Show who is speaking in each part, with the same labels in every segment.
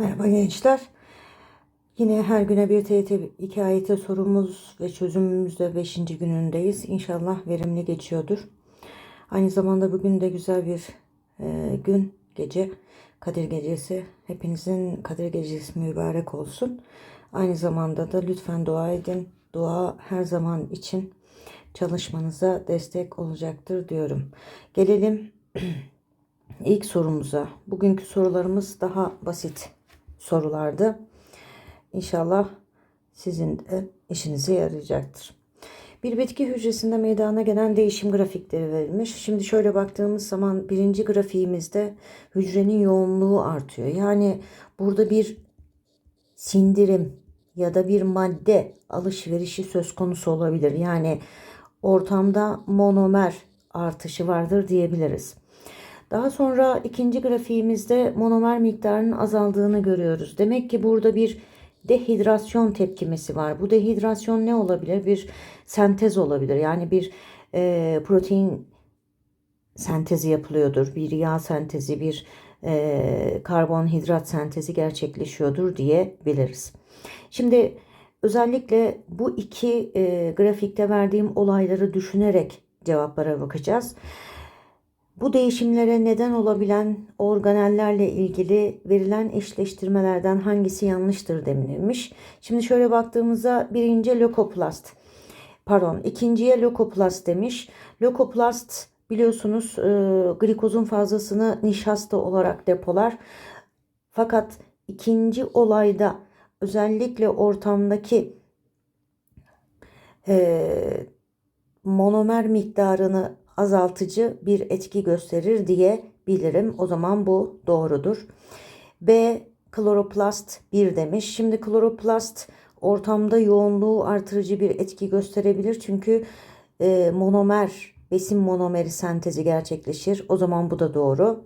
Speaker 1: Merhaba gençler. Yine her güne bir TYT hikayete sorumuz ve çözümümüzde 5. günündeyiz. İnşallah verimli geçiyordur. Aynı zamanda bugün de güzel bir e, gün, gece, Kadir Gecesi. Hepinizin Kadir Gecesi mübarek olsun. Aynı zamanda da lütfen dua edin. Dua her zaman için çalışmanıza destek olacaktır diyorum. Gelelim İlk sorumuza. Bugünkü sorularımız daha basit sorulardı. İnşallah sizin de işinize yarayacaktır. Bir bitki hücresinde meydana gelen değişim grafikleri verilmiş. Şimdi şöyle baktığımız zaman birinci grafiğimizde hücrenin yoğunluğu artıyor. Yani burada bir sindirim ya da bir madde alışverişi söz konusu olabilir. Yani ortamda monomer artışı vardır diyebiliriz. Daha sonra ikinci grafiğimizde monomer miktarının azaldığını görüyoruz. Demek ki burada bir dehidrasyon tepkimesi var. Bu dehidrasyon ne olabilir? Bir sentez olabilir. Yani bir e, protein sentezi yapılıyordur. Bir yağ sentezi, bir e, karbonhidrat sentezi gerçekleşiyordur diyebiliriz. Şimdi özellikle bu iki e, grafikte verdiğim olayları düşünerek cevaplara bakacağız. Bu değişimlere neden olabilen organellerle ilgili verilen eşleştirmelerden hangisi yanlıştır denilmiş. Şimdi şöyle baktığımızda birinci lökoplast. Pardon ikinciye lökoplast demiş. Lökoplast biliyorsunuz e, glikozun fazlasını nişasta olarak depolar. Fakat ikinci olayda özellikle ortamdaki e, monomer miktarını azaltıcı bir etki gösterir diyebilirim. O zaman bu doğrudur. B kloroplast 1 demiş. Şimdi kloroplast ortamda yoğunluğu artırıcı bir etki gösterebilir. Çünkü e, monomer, besin monomeri sentezi gerçekleşir. O zaman bu da doğru.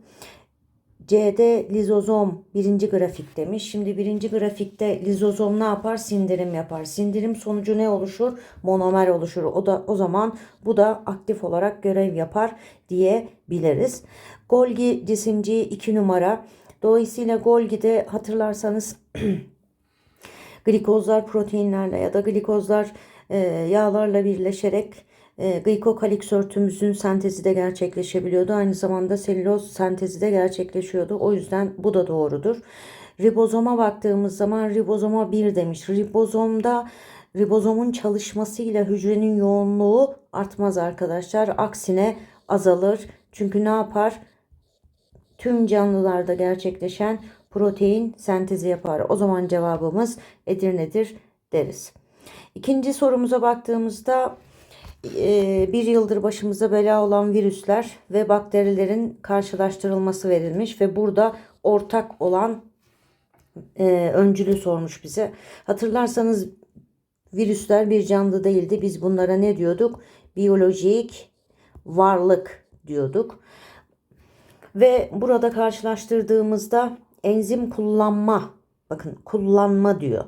Speaker 1: C'de lizozom birinci grafik demiş. Şimdi birinci grafikte lizozom ne yapar? Sindirim yapar. Sindirim sonucu ne oluşur? Monomer oluşur. O da o zaman bu da aktif olarak görev yapar diyebiliriz. Golgi cisimci 2 numara. Dolayısıyla Golgi'de hatırlarsanız glikozlar proteinlerle ya da glikozlar e, yağlarla birleşerek e, glikokalik örtümüzün sentezi de gerçekleşebiliyordu. Aynı zamanda selüloz sentezi de gerçekleşiyordu. O yüzden bu da doğrudur. Ribozoma baktığımız zaman ribozoma 1 demiş. Ribozomda ribozomun çalışmasıyla hücrenin yoğunluğu artmaz arkadaşlar. Aksine azalır. Çünkü ne yapar? Tüm canlılarda gerçekleşen protein sentezi yapar. O zaman cevabımız Edirne'dir deriz. İkinci sorumuza baktığımızda bir yıldır başımıza bela olan virüsler ve bakterilerin karşılaştırılması verilmiş ve burada ortak olan e, öncülü sormuş bize. Hatırlarsanız virüsler bir canlı değildi. Biz bunlara ne diyorduk? Biyolojik varlık diyorduk. Ve burada karşılaştırdığımızda enzim kullanma, bakın kullanma diyor.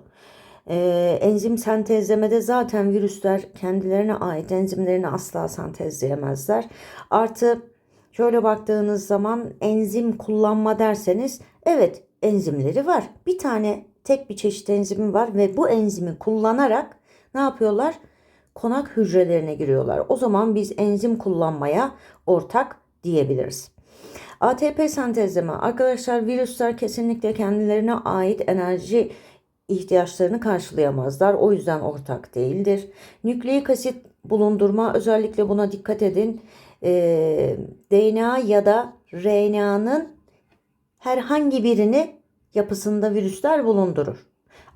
Speaker 1: Ee, enzim sentezlemede zaten virüsler kendilerine ait enzimlerini asla sentezleyemezler. Artı şöyle baktığınız zaman enzim kullanma derseniz evet enzimleri var. Bir tane tek bir çeşit enzimi var ve bu enzimi kullanarak ne yapıyorlar? Konak hücrelerine giriyorlar. O zaman biz enzim kullanmaya ortak diyebiliriz. ATP sentezleme. Arkadaşlar virüsler kesinlikle kendilerine ait enerji ihtiyaçlarını karşılayamazlar. O yüzden ortak değildir. Nükleik asit bulundurma özellikle buna dikkat edin. Ee, DNA ya da RNA'nın herhangi birini yapısında virüsler bulundurur.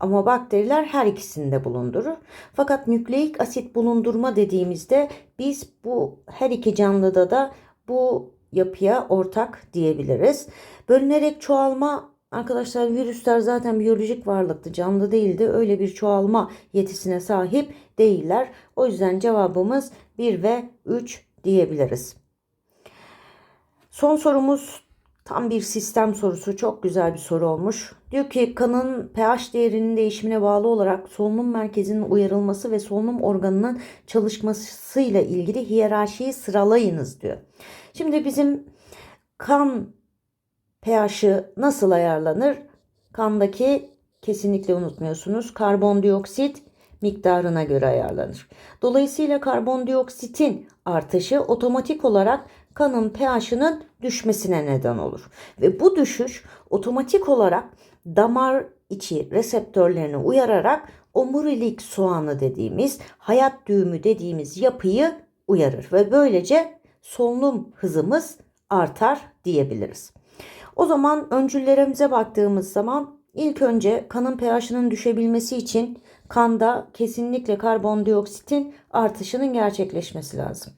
Speaker 1: Ama bakteriler her ikisinde bulundurur. Fakat nükleik asit bulundurma dediğimizde biz bu her iki canlıda da bu yapıya ortak diyebiliriz. Bölünerek çoğalma Arkadaşlar virüsler zaten biyolojik varlıktı, canlı değildi. Öyle bir çoğalma yetisine sahip değiller. O yüzden cevabımız 1 ve 3 diyebiliriz. Son sorumuz tam bir sistem sorusu. Çok güzel bir soru olmuş. Diyor ki kanın pH değerinin değişimine bağlı olarak solunum merkezinin uyarılması ve solunum organının çalışmasıyla ilgili hiyerarşiyi sıralayınız diyor. Şimdi bizim kan pH'ı nasıl ayarlanır? kandaki kesinlikle unutmuyorsunuz karbondioksit miktarına göre ayarlanır. Dolayısıyla karbondioksitin artışı otomatik olarak kanın pH'ının düşmesine neden olur. Ve bu düşüş otomatik olarak damar içi reseptörlerini uyararak omurilik soğanı dediğimiz hayat düğümü dediğimiz yapıyı uyarır ve böylece solunum hızımız artar diyebiliriz. O zaman öncüllerimize baktığımız zaman ilk önce kanın pH'ının düşebilmesi için kanda kesinlikle karbondioksitin artışının gerçekleşmesi lazım.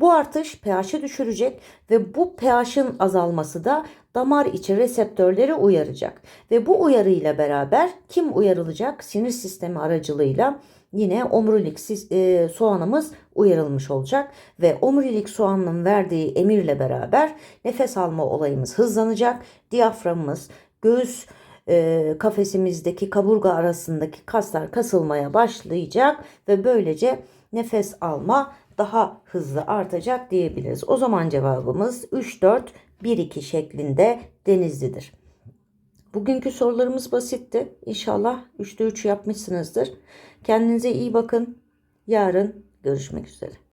Speaker 1: Bu artış pH'i düşürecek ve bu pH'in azalması da damar içi reseptörleri uyaracak. Ve bu uyarı ile beraber kim uyarılacak? Sinir sistemi aracılığıyla yine omurilik e, soğanımız uyarılmış olacak ve omurilik soğanının verdiği emirle beraber nefes alma olayımız hızlanacak. Diyaframımız, göğüs e, kafesimizdeki kaburga arasındaki kaslar kasılmaya başlayacak ve böylece nefes alma daha hızlı artacak diyebiliriz. O zaman cevabımız 3 4 1 2 şeklinde denizlidir. Bugünkü sorularımız basitti. İnşallah 3'te 3 yapmışsınızdır. Kendinize iyi bakın. Yarın görüşmek üzere.